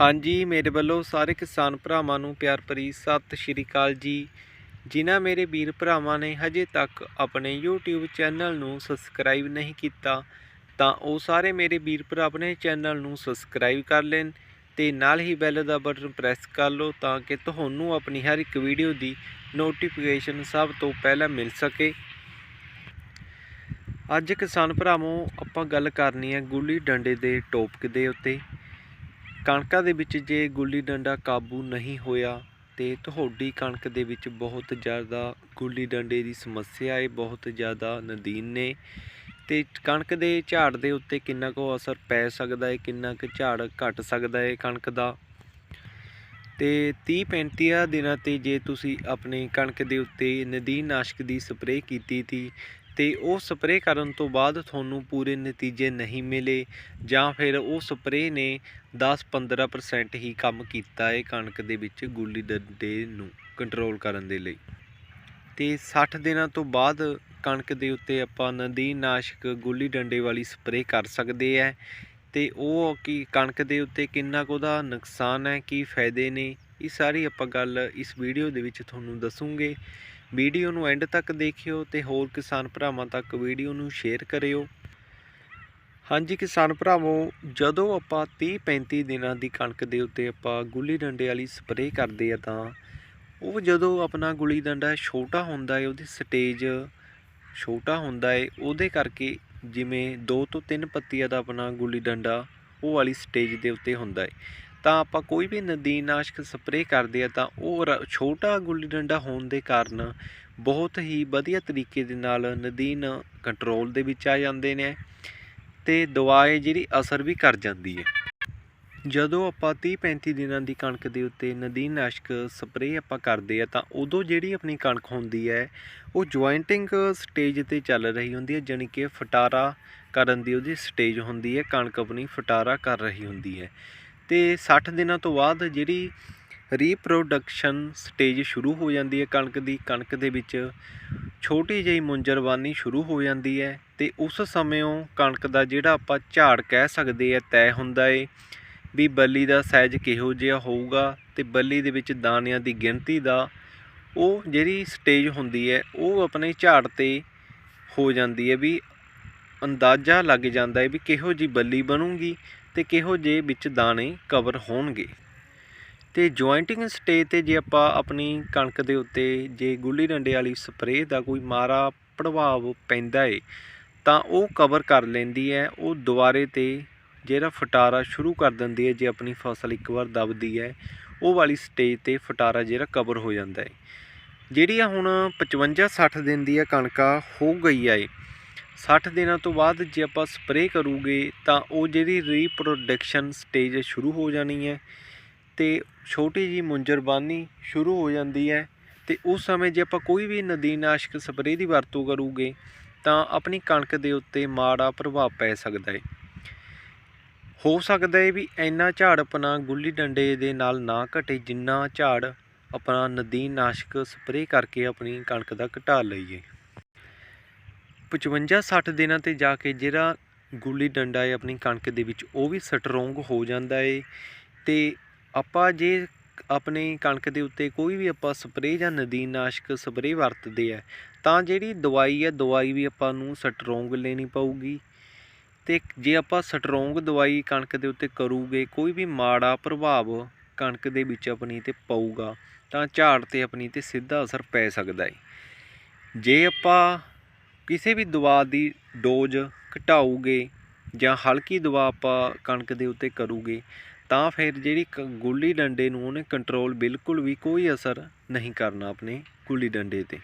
ਹਾਂਜੀ, ਮੇਰੇ ਵੱਲੋਂ ਸਾਰੇ ਕਿਸਾਨ ਭਰਾਵਾਂ ਨੂੰ ਪਿਆਰ ਭਰੀ ਸਤਿ ਸ਼੍ਰੀ ਅਕਾਲ ਜੀ। ਜਿਨ੍ਹਾਂ ਮੇਰੇ ਵੀਰ ਭਰਾਵਾਂ ਨੇ ਹਜੇ ਤੱਕ ਆਪਣੇ YouTube ਚੈਨਲ ਨੂੰ ਸਬਸਕ੍ਰਾਈਬ ਨਹੀਂ ਕੀਤਾ, ਤਾਂ ਉਹ ਸਾਰੇ ਮੇਰੇ ਵੀਰ ਭਰਾ ਆਪਣੇ ਚੈਨਲ ਨੂੰ ਸਬਸਕ੍ਰਾਈਬ ਕਰ ਲੈਣ ਤੇ ਨਾਲ ਹੀ ਬੈਲ ਦਾ ਬਟਨ ਪ੍ਰੈਸ ਕਰ ਲਓ ਤਾਂ ਕਿ ਤੁਹਾਨੂੰ ਆਪਣੀ ਹਰ ਇੱਕ ਵੀਡੀਓ ਦੀ ਨੋਟੀਫਿਕੇਸ਼ਨ ਸਭ ਤੋਂ ਪਹਿਲਾਂ ਮਿਲ ਸਕੇ। ਅੱਜ ਕਿਸਾਨ ਭਰਾਵੋ, ਆਪਾਂ ਗੱਲ ਕਰਨੀ ਹੈ ਗੁੱਲੀ ਡੰਡੇ ਦੇ ਟੌਪਿਕ ਦੇ ਉੱਤੇ। ਕਣਕਾਂ ਦੇ ਵਿੱਚ ਜੇ ਗੁੱਲੀ ਡੰਡਾ ਕਾਬੂ ਨਹੀਂ ਹੋਇਆ ਤੇ ਤੁਹਾਡੀ ਕਣਕ ਦੇ ਵਿੱਚ ਬਹੁਤ ਜ਼ਿਆਦਾ ਗੁੱਲੀ ਡੰਡੇ ਦੀ ਸਮੱਸਿਆ ਹੈ ਬਹੁਤ ਜ਼ਿਆਦਾ ਨਦੀਨ ਨੇ। ਤੇ ਕਣਕ ਦੇ ਝਾੜ ਦੇ ਉੱਤੇ ਕਿੰਨਾ ਕੁ ਅਸਰ ਪੈ ਸਕਦਾ ਹੈ ਕਿੰਨਾ ਕੁ ਝਾੜ ਘਟ ਸਕਦਾ ਹੈ ਕਣਕ ਦਾ? ਤੇ 30 35 ਦਿਨਾਂ ਤੇ ਜੇ ਤੁਸੀਂ ਆਪਣੀ ਕਣਕ ਦੇ ਉੱਤੇ ਨਦੀਨ ਨਾਸ਼ਕ ਦੀ ਸਪਰੇਅ ਕੀਤੀ ਤੀ ਤੇ ਉਹ ਸਪਰੇਅ ਕਰਨ ਤੋਂ ਬਾਅਦ ਤੁਹਾਨੂੰ ਪੂਰੇ ਨਤੀਜੇ ਨਹੀਂ ਮਿਲੇ ਜਾਂ ਫਿਰ ਉਹ ਸਪਰੇਅ ਨੇ 10-15% ਹੀ ਕੰਮ ਕੀਤਾ ਹੈ ਕਣਕ ਦੇ ਵਿੱਚ ਗੁੱਲੀ ਡੰਡੇ ਨੂੰ ਕੰਟਰੋਲ ਕਰਨ ਦੇ ਲਈ। ਤੇ 60 ਦਿਨਾਂ ਤੋਂ ਬਾਅਦ ਕਣਕ ਦੇ ਉੱਤੇ ਆਪਾਂ ਨਦੀਨ ਨਾਸ਼ਕ ਗੁੱਲੀ ਡੰਡੇ ਵਾਲੀ ਸਪਰੇਅ ਕਰ ਸਕਦੇ ਹੈ ਤੇ ਉਹ ਕੀ ਕਣਕ ਦੇ ਉੱਤੇ ਕਿੰਨਾ ਕੁ ਉਹਦਾ ਨੁਕਸਾਨ ਹੈ ਕੀ ਫਾਇਦੇ ਨੇ, ਇਹ ਸਾਰੀ ਆਪਾਂ ਗੱਲ ਇਸ ਵੀਡੀਓ ਦੇ ਵਿੱਚ ਤੁਹਾਨੂੰ ਦੱਸੂਗੇ। ਵੀਡੀਓ ਨੂੰ ਐਂਡ ਤੱਕ ਦੇਖਿਓ ਤੇ ਹੋਰ ਕਿਸਾਨ ਭਰਾਵਾਂ ਤੱਕ ਵੀਡੀਓ ਨੂੰ ਸ਼ੇਅਰ ਕਰਿਓ। ਹਾਂਜੀ, ਕਿਸਾਨ ਭਰਾਵੋ, ਜਦੋਂ ਆਪਾਂ 30 35 ਦਿਨਾਂ ਦੀ ਕਣਕ ਦੇ ਉੱਤੇ ਆਪਾਂ ਗੁੱਲੀ ਡੰਡੇ ਵਾਲੀ ਸਪਰੇਅ ਕਰਦੇ ਆ ਤਾਂ ਉਹ ਜਦੋਂ ਆਪਣਾ ਗੁੱਲੀ ਡੰਡਾ ਛੋਟਾ ਹੁੰਦਾ ਹੈ ਉਹਦੀ ਸਟੇਜ ਛੋਟਾ ਹੁੰਦਾ ਹੈ ਉਹਦੇ ਕਰਕੇ ਜਿਵੇਂ 2 ਤੋਂ 3 ਪੱਤੀਆਂ ਦਾ ਆਪਣਾ ਗੁੱਲੀ ਡੰਡਾ ਉਹ ਵਾਲੀ ਸਟੇਜ ਦੇ ਉੱਤੇ ਹੁੰਦਾ ਹੈ ਤਾਂ ਆਪਾਂ ਕੋਈ ਵੀ ਨਦੀਨਾਸ਼ਕ ਸਪਰੇਅ ਕਰਦੇ ਆ ਤਾਂ ਉਹ ਰ- ਛੋਟਾ ਗੁੱਲੀ ਡੰਡਾ ਹੋਣ ਦੇ ਕਾਰਨ ਬਹੁਤ ਹੀ ਵਧੀਆ ਤਰੀਕੇ ਦੇ ਨਾਲ ਨਦੀਨ ਕੰਟਰੋਲ ਦੇ ਵਿੱਚ ਆ ਜਾਂਦੇ ਨੇ ਤੇ ਦਵਾਈ ਜਿਹੜੀ ਅਸਰ ਵੀ ਕਰ ਜਾਂਦੀ ਹੈ। ਜਦੋਂ ਆਪਾਂ 30 35 ਦਿਨਾਂ ਦੀ ਕਣਕ ਦੇ ਉੱਤੇ ਨਦੀਨਾਸ਼ਕ ਸਪਰੇਅ ਆਪਾਂ ਕਰਦੇ ਆ ਤਾਂ ਉਦੋਂ ਜਿਹੜੀ ਆਪਣੀ ਕਣਕ ਹੁੰਦੀ ਹੈ, ਉਹ ਜੁਆਇੰਟਿੰਗ ਸਟੇਜ ਤੇ ਚੱਲ ਰਹੀ ਹੁੰਦੀ ਹੈ, ਜਾਣੀ ਕਿ ਫਟਾਰਾ ਕਰਨ ਦੀ ਉਹਦੀ ਸਟੇਜ ਹੁੰਦੀ ਹੈ, ਕਣਕ ਆਪਣੀ ਫਟਾਰਾ ਕਰ ਰਹੀ ਹੁੰਦੀ ਹੈ। ਤੇ 60 ਦਿਨਾਂ ਤੋਂ ਬਾਅਦ ਜਿਹੜੀ ਰੀਪਰੋਡਕਸ਼ਨ ਸਟੇਜ ਸ਼ੁਰੂ ਹੋ ਜਾਂਦੀ ਹੈ ਕਣਕ ਦੀ, ਕਣਕ ਦੇ ਵਿੱਚ ਛੋਟੀ ਜਿਹੀ ਮੁੰਜਰਬਾਨੀ ਸ਼ੁਰੂ ਹੋ ਜਾਂਦੀ ਹੈ ਤੇ ਉਸ ਸਮੇਂ ਕਣਕ ਦਾ ਜਿਹੜਾ ਆਪਾਂ ਝਾੜ ਕਹਿ ਸਕਦੇ ਆ ਤੈਅ ਹੁੰਦਾ ਏ, ਵੀ ਬੱਲੀ ਦਾ ਸਾਈਜ਼ ਕਿਹੋ ਜਿਹਾ ਹੋਊਗਾ ਤੇ ਬੱਲੀ ਦੇ ਵਿੱਚ ਦਾਣਿਆਂ ਦੀ ਗਿਣਤੀ ਦਾ ਉਹ ਜਿਹੜੀ ਸਟੇਜ ਹੁੰਦੀ ਹੈ, ਉਹ ਆਪਣੇ ਝਾੜ ਤੇ ਹੋ ਜਾਂਦੀ ਹੈ ਵੀ ਅੰਦਾਜ਼ਾ ਲੱਗ ਜਾਂਦਾ ਹੈ ਵੀ ਕਿਹੋ ਜੀ ਬੱਲੀ ਬਣੂਗੀ ਤੇ ਕਿਹੋ ਜੇ ਵਿੱਚ ਦਾਣੇ ਕਵਰ ਹੋਣਗੇ। ਤੇ ਜੁਆਇੰਟਿੰਗ ਸਟੇਜ ਤੇ ਜੇ ਆਪਾਂ ਆਪਣੀ ਕਣਕ ਦੇ ਉੱਤੇ ਜੇ ਗੁੱਲੀ ਡੰਡੇ ਵਾਲੀ ਸਪਰੇਅ ਦਾ ਕੋਈ ਮਾਰਾ ਪ੍ਰਭਾਵ ਪੈਂਦਾ ਏ, ਤਾਂ ਉਹ ਕਵਰ ਕਰ ਲੈਂਦੀ ਹੈ। ਉਹ ਦੁਬਾਰੇ ਤੇ ਜਿਹੜਾ ਫਟਾਰਾ ਸ਼ੁਰੂ ਕਰ ਦਿੰਦੀ ਹੈ, ਜੇ ਆਪਣੀ ਫਸਲ ਇੱਕ ਵਾਰ ਦਬਦੀ ਹੈ, ਉਹ ਵਾਲੀ ਸਟੇਜ ਤੇ ਫਟਾਰਾ ਜਿਹੜਾ ਕਵਰ ਹੋ ਜਾਂਦਾ ਹੈ ਜਿਹੜੀ ਆ ਹੁਣ 55 60 ਦਿਨ ਦੀ ਹੈ ਕਣਕਾ ਹੋ ਗਈ ਹੈ 60 ਦਿਨਾਂ ਤੋਂ ਬਾਅਦ ਜੇ ਆਪਾਂ ਸਪਰੇਅ ਕਰੂਗੇ ਤਾਂ ਉਹ ਜਿਹੜੀ ਰੀਪਰੋਡਕਸ਼ਨ ਸਟੇਜ ਸ਼ੁਰੂ ਹੋ ਜਾਣੀ ਹੈ ਤੇ ਛੋਟੀ ਜੀ ਮੁੰਜਰਬਾਨੀ ਸ਼ੁਰੂ ਹੋ ਜਾਂਦੀ ਹੈ ਤੇ ਉਸ ਸਮੇਂ ਜੇ ਆਪਾਂ ਕੋਈ ਵੀ ਨਦੀਨਾਸ਼ਕ ਸਪਰੇਅ ਦੀ ਵਰਤੋਂ ਕਰੂਗੇ ਤਾਂ ਆਪਣੀ ਕਣਕ ਦੇ ਉੱਤੇ ਮਾੜਾ ਪ੍ਰਭਾਵ ਪੈ ਸਕਦਾ ਹੈ। ਹੋ ਸਕਦਾ ਹੈ ਵੀ ਇੰਨਾ ਝਾੜ ਆਪਣਾ ਗੁੱਲੀ ਡੰਡੇ ਦੇ ਨਾਲ ਨਾ ਘਟੇ ਜਿੰਨਾ ਝਾੜ ਆਪਣਾ ਨਦੀਨਾਸ਼ਕ ਸਪਰੇਅ ਕਰਕੇ ਆਪਣੀ ਕਣਕ ਦਾ ਘਟਾ ਲਈਏ। 55 60 ਦਿਨਾਂ ਤੇ ਜਾ ਕੇ ਜਿਹੜਾ ਗੁੱਲੀ ਡੰਡਾ ਹੈ ਆਪਣੀ ਕਣਕ ਦੇ ਵਿੱਚ, ਉਹ ਵੀ ਸਟਰੋਂਗ ਹੋ ਜਾਂਦਾ ਹੈ ਤੇ ਆਪਾਂ ਜੇ ਆਪਣੀ ਕਣਕ ਦੇ ਉੱਤੇ ਕੋਈ ਵੀ ਆਪਾਂ ਸਪਰੇਅ ਜਾਂ ਨਦੀਨਾਸ਼ਕ ਸਪਰੇਅ ਵਰਤਦੇ ਆ, ਤਾਂ ਜਿਹੜੀ ਦਵਾਈ ਹੈ ਦਵਾਈ ਵੀ ਆਪਾਂ ਨੂੰ ਸਟਰੋਂਗ ਲੈਣੀ ਪਊਗੀ। ਤੇ ਜੇ ਆਪਾਂ ਸਟਰੋਂਗ ਦਵਾਈ ਕਣਕ ਦੇ ਉੱਤੇ ਕਰੂਗੇ, ਕੋਈ ਵੀ ਮਾੜਾ ਪ੍ਰਭਾਵ ਕਣਕ ਦੇ ਵਿੱਚ ਆਪਣੀ ਤੇ ਪਊਗਾ, ਤਾਂ ਝਾੜ ਤੇ ਆਪਣੀ ਤੇ ਸਿੱਧਾ ਅਸਰ ਪੈ ਸਕਦਾ ਹੈ ਜੇ ਆਪਾਂ ਕਿਸੇ ਵੀ ਦਵਾ ਦੀ ਡੋਜ਼ ਘਟਾਊਗੇ ਜਾਂ ਹਲਕੀ ਦਵਾ ਆਪਾਂ ਕਣਕ ਦੇ ਉੱਤੇ ਕਰੂਗੇ, ਤਾਂ ਫਿਰ ਜਿਹੜੀ ਕ- ਗੁੱਲੀ ਡੰਡੇ ਨੂੰ ਉਹਨੇ ਕੰਟਰੋਲ ਬਿਲਕੁਲ ਵੀ ਕੋਈ ਅਸਰ ਨਹੀਂ ਕਰਨਾ ਆਪਣੇ ਗੁੱਲੀ ਡੰਡੇ ਤੇ।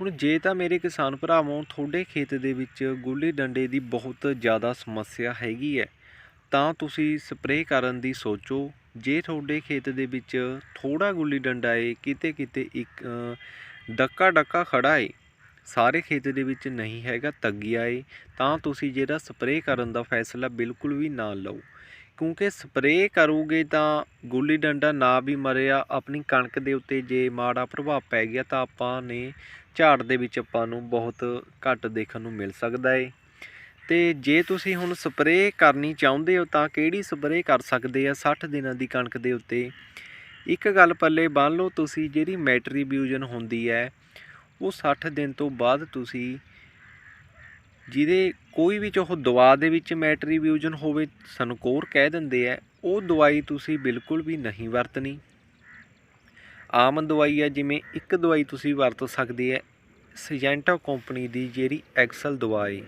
ਹੁਣ ਜੇ ਤਾਂ ਮੇਰੇ ਕਿਸਾਨ ਭਰਾਵੋਂ, ਤੁਹਾਡੇ ਖੇਤ ਦੇ ਵਿੱਚ ਗੁੱਲੀ ਡੰਡੇ ਦੀ ਬਹੁਤ ਜ਼ਿਆਦਾ ਸਮੱਸਿਆ ਹੈਗੀ ਹੈ, ਤਾਂ ਤੁਸੀਂ ਸਪਰੇਅ ਕਰਨ ਦੀ ਸੋਚੋ। ਜੇ ਤੁਹਾਡੇ ਖੇਤ ਦੇ ਵਿੱਚ ਥੋੜਾ ਗੁੱਲੀ ਡੰਡਾ ਏ ਕਿਤੇ ਕਿਤੇ ਇੱਕ ਡੱਕਾ ਡੱਕਾ ਖੜਾ ਏ ਸਾਰੇ ਖੇਤ ਦੇ ਵਿੱਚ ਨਹੀਂ ਹੈਗਾ ਤੱਗਿਆ ਏ, ਤਾਂ ਤੁਸੀਂ ਜਿਹੜਾ ਸਪਰੇਅ ਕਰਨ ਦਾ ਫੈਸਲਾ ਬਿਲਕੁਲ ਵੀ ਨਾ ਲਓ। ਕਿਉਂਕਿ ਸਪਰੇਅ ਕਰੋਗੇ ਤਾਂ ਗੁੱਲੀ ਡੰਡਾ ਨਾ ਵੀ ਮਰਿਆ, ਆਪਣੀ ਕਣਕ ਦੇ ਉੱਤੇ ਜੇ ਮਾੜਾ ਪ੍ਰਭਾਵ ਪੈ ਗਿਆ ਤਾਂ ਆਪਾਂ ਨੇ ਝਾੜ ਦੇ ਵਿੱਚ ਆਪਾਂ ਨੂੰ ਬਹੁਤ ਘੱਟ ਦੇਖਣ ਨੂੰ ਮਿਲ ਸਕਦਾ ਏ। ਤੇ ਜੇ ਤੁਸੀਂ ਹੁਣ ਸਪਰੇਅ ਕਰਨੀ ਚਾਹੁੰਦੇ ਹੋ ਤਾਂ ਕਿਹੜੀ ਸਪਰੇਅ ਕਰ ਸਕਦੇ ਆ 60 ਦਿਨਾਂ ਦੀ ਕਣਕ ਦੇ ਉੱਤੇ? ਇੱਕ ਗੱਲ ਪੱਲੇ ਬੰਨ ਲਓ, ਤੁਸੀਂ ਜਿਹੜੀ ਮੈਟਰੀ ਬਿਊਜ਼ਨ ਹੁੰਦੀ ਹੈ ਉਹ 60 ਦਿਨ ਤੋਂ ਬਾਅਦ ਤੁਸੀਂ ਜਿਹਦੇ ਕੋਈ ਵੀ ਚਾਹੋ ਦਵਾ ਦੇ ਵਿੱਚ ਮੈਟਰੀਬਿਊਜਨ ਹੋਵੇ ਸਨਕੋਰ ਕਹਿ ਦਿੰਦੇ ਆ, ਉਹ ਦਵਾਈ ਤੁਸੀਂ ਬਿਲਕੁਲ ਵੀ ਨਹੀਂ ਵਰਤਣੀ। ਆਮ ਦਵਾਈ ਹੈ ਜਿਵੇਂ ਇੱਕ ਦਵਾਈ ਤੁਸੀਂ ਵਰਤ ਸਕਦੇ ਹੈ ਸਜੈਂਟਾ ਕੰਪਨੀ ਦੀ ਜਿਹੜੀ ਐਕਸਲ ਦਵਾਈ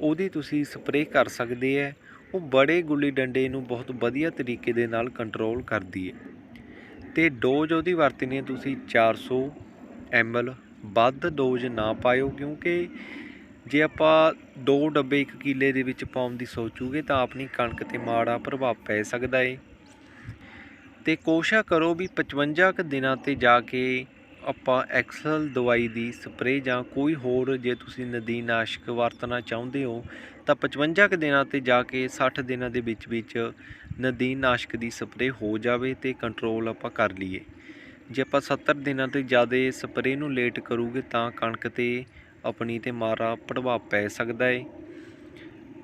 ਉਹਦੀ ਤੁਸੀਂ ਸਪਰੇਅ ਕਰ ਸਕਦੇ ਹੈ ਉਹ ਬੜੇ ਗੁੱਲੀ ਡੰਡੇ ਨੂੰ ਬਹੁਤ ਵਧੀਆ ਤਰੀਕੇ ਦੇ ਨਾਲ ਕੰਟਰੋਲ ਕਰਦੀ ਹੈ ਤੇ ਡੋਜ਼ ਉਹਦੀ ਵਰਤਣੀ ਹੈ ਤੁਸੀਂ 400 ml ਵੱਧ ਡੋਜ਼ ਨਾ ਪਾਇਓ ਕਿਉਂਕਿ ਜੇ ਆਪਾਂ ਦੋ ਡੱਬੇ ਇੱਕ ਕਿੱਲੇ ਦੇ ਵਿੱਚ ਪਾਉਣ ਦੀ ਸੋਚੂਗੇ ਤਾਂ ਆਪਣੀ ਕਣਕ ਤੇ ਮਾੜਾ ਪ੍ਰਭਾਵ ਪੈ ਸਕਦਾ ਏ। ਤੇ ਕੋਸ਼ਿਸ਼ ਕਰੋ ਵੀ 55 ਕੁ ਦਿਨਾਂ ਤੇ ਜਾ ਕੇ ਆਪਾਂ ਐਕਸਲ ਦਵਾਈ ਦੀ ਸਪਰੇਅ ਜਾਂ ਕੋਈ ਹੋਰ ਜੇ ਤੁਸੀਂ ਨਦੀਨਾਸ਼ਕ ਵਰਤਣਾ ਚਾਹੁੰਦੇ ਹੋ ਤਾਂ 55 ਕੁ ਦਿਨਾਂ ਤੇ ਜਾ ਕੇ 60 ਦਿਨਾਂ ਦੇ ਵਿੱਚ ਵਿੱਚ ਨਦੀਨਾਸ਼ਕ ਦੀ ਸਪਰੇਅ ਹੋ ਜਾਵੇ ਤੇ ਕੰਟਰੋਲ ਆਪਾਂ ਕਰ ਲਈਏ। ਜੇ ਆਪਾਂ 70 ਦਿਨਾਂ ਤੇ ਜ਼ਿਆਦਾ ਸਪਰੇਅ ਨੂੰ ਲੇਟ ਕਰੂਗੇ ਤਾਂ ਕਣਕ ਤੇ ਆਪਣੀ ਤੇ ਮਾਰਾ ਪ੍ਰਭਾਵ ਪੈ ਸਕਦਾ ਹੈ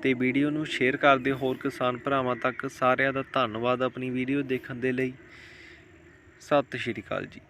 ਤੇ ਵੀਡੀਓ ਨੂੰ ਸ਼ੇਅਰ ਕਰ ਦਿਓ। ਹੋਰ ਕਿਸਾਨ ਭਰਾਵਾਂ ਤੱਕ ਸਾਰਿਆਂ ਦਾ ਧੰਨਵਾਦ ਆਪਣੀ ਵੀਡੀਓ ਦੇਖਣ ਦੇ ਲਈ। ਸਤਿ ਸ਼੍ਰੀ ਅਕਾਲ ਜੀ।